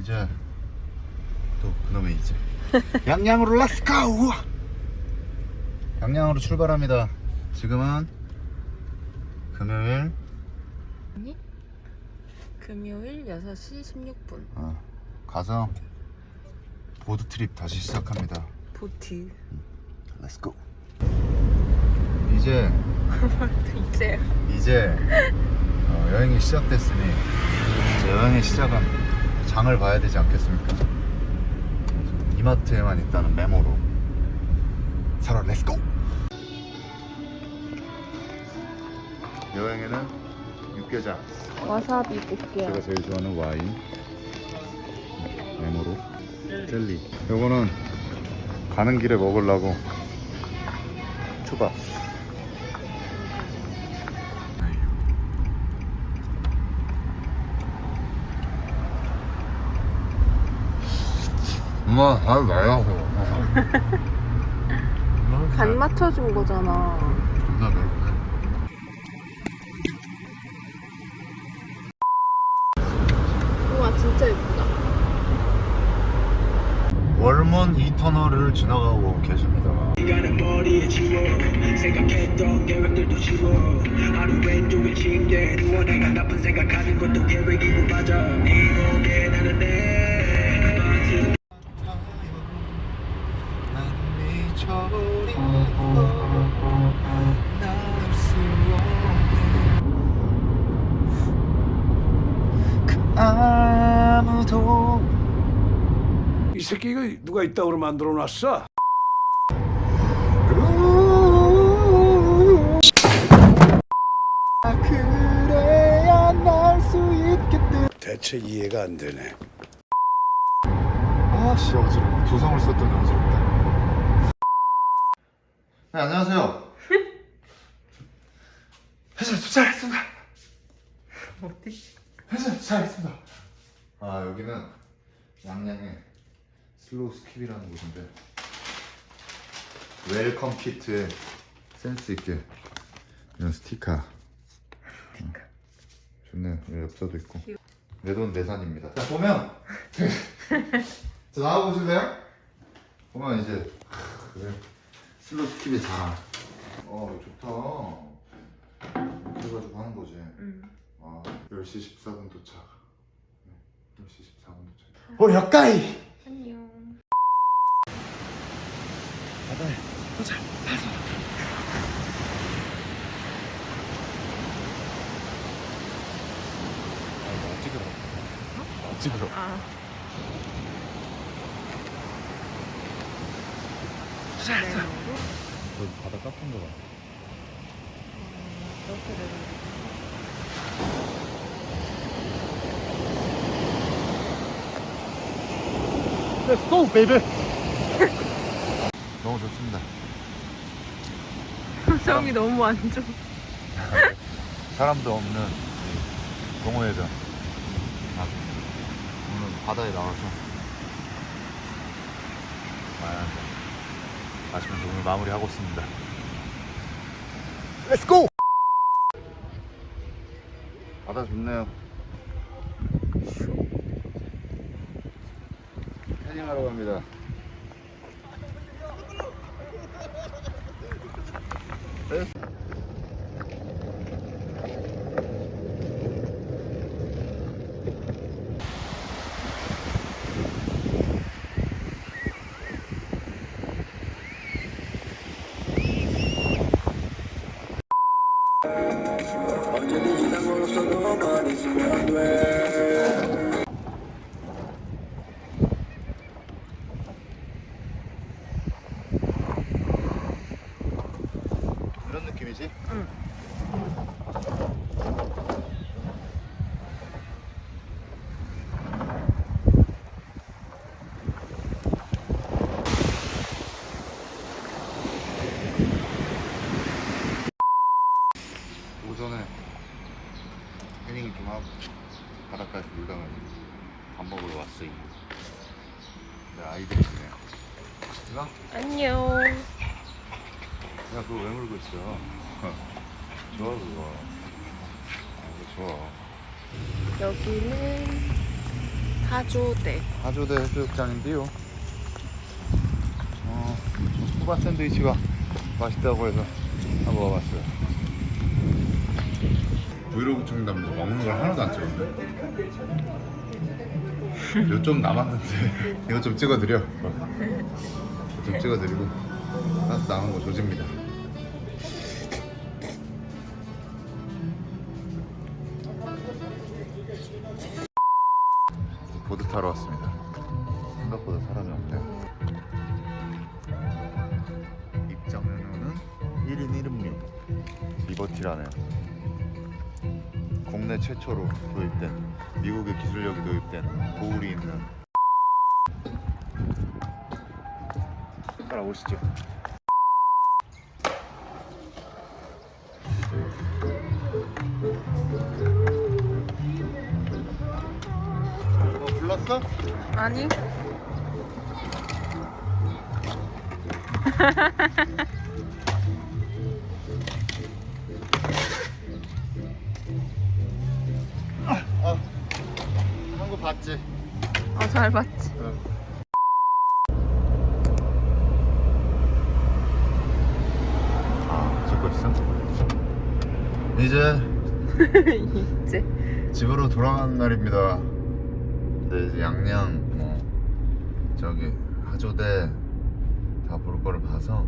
이제 또 그놈의 이제. 양양으로 렛츠고! 양양으로 출발합니다. 지금은 금요일. 아니? 금요일 6시 16분. 어, 가서 보드 트립 다시 시작합니다. 보트 렛츠고. 이제 이제 이제 어, 여행이 시작됐으니 이제 여행의 시작은 장을 봐야 되지 않겠습니까? 이마트에만 있다는 메모로. 사러 렛츠고! 여행에는 육개장. 와사비 볶게요. 제가 제일 좋아하는 와인. 메모로. 젤리. 요거는 가는 길에 먹으려고. 초밥 엄마 아 나요 간 맞춰준 거잖아. 존나 우와 진짜 예쁘다. 월몬 이터널을 지나가고 계십니다. 시간은 머리에 지워. 생각했던 계획들도 지워. 하루 왼쪽에 침대 누워 내가 나쁜 생각하는 것도 계획이고 맞아. 네 목에 나는 내 새끼가 누가 이따구로 만들어 놨어? 아, 그래야 날수 있겠대 대체 이해가 안 되네. 아씨 어지러워 도성을 썼더니 어지럽다 네 안녕하세요 회사 도착했습니다 어디? 회사 도착했습니다 아 여기는 양양의 슬로우 스킵이라는 곳인데 웰컴 키트에 센스 있게 이런 스티커. 스티커. 좋네요. 여기 엽서도 있고. 내 돈 내산입니다. 자 보면. 자 나와 보실래요? 보면 이제 크, 그래. 슬로우 스킵의 자랑 어 좋다. 해가지고 하는 거지. 응 아 10시 14분 도착. 네, 10시 14분 도착. 오 여까이! 안녕 바다에 도착 아, 찍으러. 아, 찍으러. 아 네모로 저 바다 깎은 거 봐. 이렇게 되는 Let's go, baby. 너무 좋습니다. 표정이 너무 안 좋아 사람도 없는 동호회전. 아, 오늘 바다에 나와서 아, 마시면서 오늘 마무리하고 있습니다. Let's go. 바다 좋네요. 태닝하러 갑니다. 느낌이지? 응. 오전에 태닝을 좀 하고 바닷가에서 놀다가 밥 먹으러 왔어요. 내 아이들이 있네요. 이거? 안녕 야 그거 왜 물고 있어? 좋아 그거. 아, 좋아. 여기는 하조대. 하조대 해수욕장인데요. 어, 후바 샌드위치가 맛있다고 해서 한번 먹어봤어요. 브이로그 청담도 먹는 걸 하나도 안 찍었네. 이거 좀 남았는데 이거 좀 찍어드려. 이거 좀 찍어드리고 나서 남은 거 조집니다. 타러 왔습니다. 생각보다 사람이 없네요. 입장 메뉴는 1인 1음료 리버티라네요. 국내 최초로 도입된 미국의 기술력이 도입된 고울이 있는 따라오시죠. 어, 불렀어? 아니? 아, 한거 봤지? 어, 잘 봤지. 아, 찍고 있어? 이제 이제. 집으로 돌아가는 날입니다. 근데 이제 양양 뭐 저기 하조대 다 볼 거를 봐서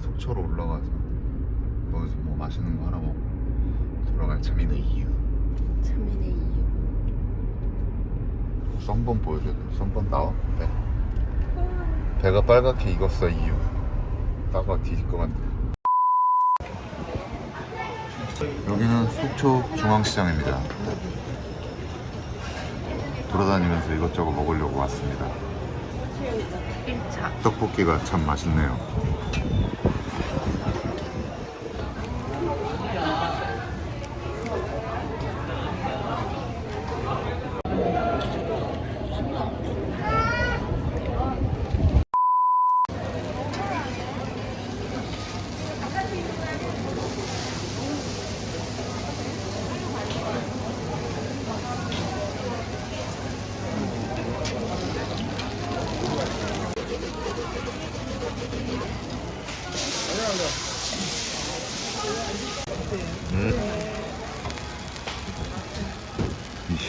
속초로 올라가서 거기서 뭐 맛있는 거 하나 먹고 돌아갈 참이네 이유. 참이네 이유. 썸번 보여줘야 돼. 썸번 나와. 배. 배가 빨갛게 익었어 이유. 따가 뒤질 것 같네. 여기는 속초 중앙시장입니다. 돌아다니면서 이것저것 먹으려고 왔습니다. 1차. 떡볶이가 참 맛있네요.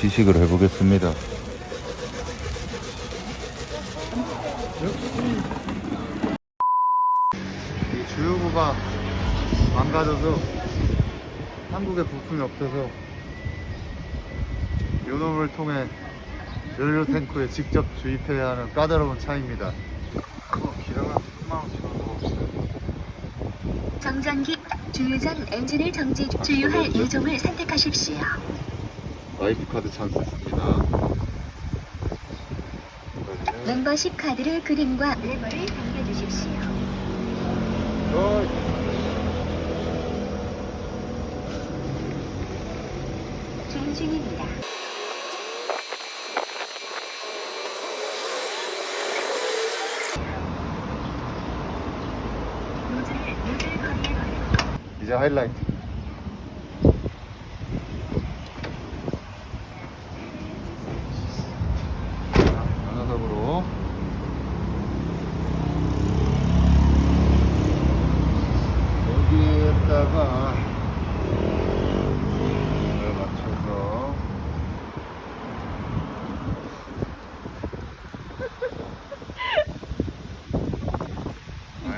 시식을 해보겠습니다. 이 주유구가 망가져서 한국에 부품이 없어서 요놈을 통해 연료 탱크에 직접 주입해야 하는 까다로운 차입니다. 어, 기름은 3만원씩 먹읍시다. 정전기 주유 전 엔진을 정지 주유할 예종을 선택하십시오. 라이프 카드 찬스 씁니다. 멤버십 카드를 그림과 레버를 당겨주십시오. 어이. 중입니다. 이제 하이라이트. 변화석으로 여기에다가 이걸 맞춰서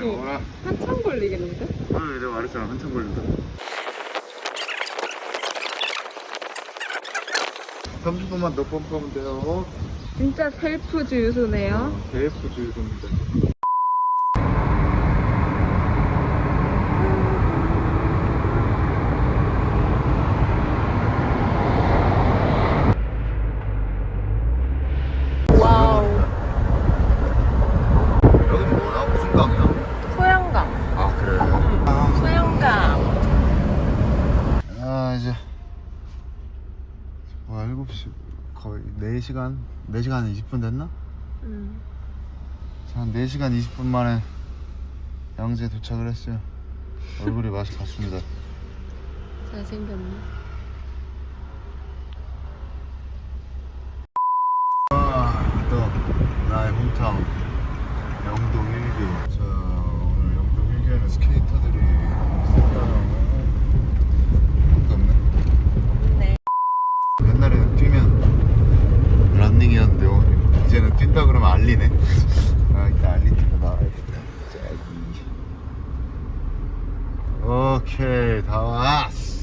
아이 뭐라 한참 걸리겠는데? 아, 내가 말했잖아 한참 걸린다. 30분만 더 펌프하면 돼요. 진짜 셀프 주유소네요. KF 주유소입니다. 와우. 여기 뭐야? 무슨 강이야? 소양강. 아 그래. 소양강. 아 이제 와 7시 거의 4시간 4시간 20분 됐나? 음. 자, 한 4시간 20분 만에 양재에 도착을 했어요. 얼굴이 맛이 갔습니다. 잘생겼네. 왔어 나의 홈타운 영동 1교 자 오늘 영동 1교에는 스케이터들이 있을까요? 아무도 없네 네. 옛날에는 뛰면 런닝이었는데 어, 이제는 뛴다 그러면 알리네 아 이따 알리니까 나와야겠다 짜기 오케이 다 왔어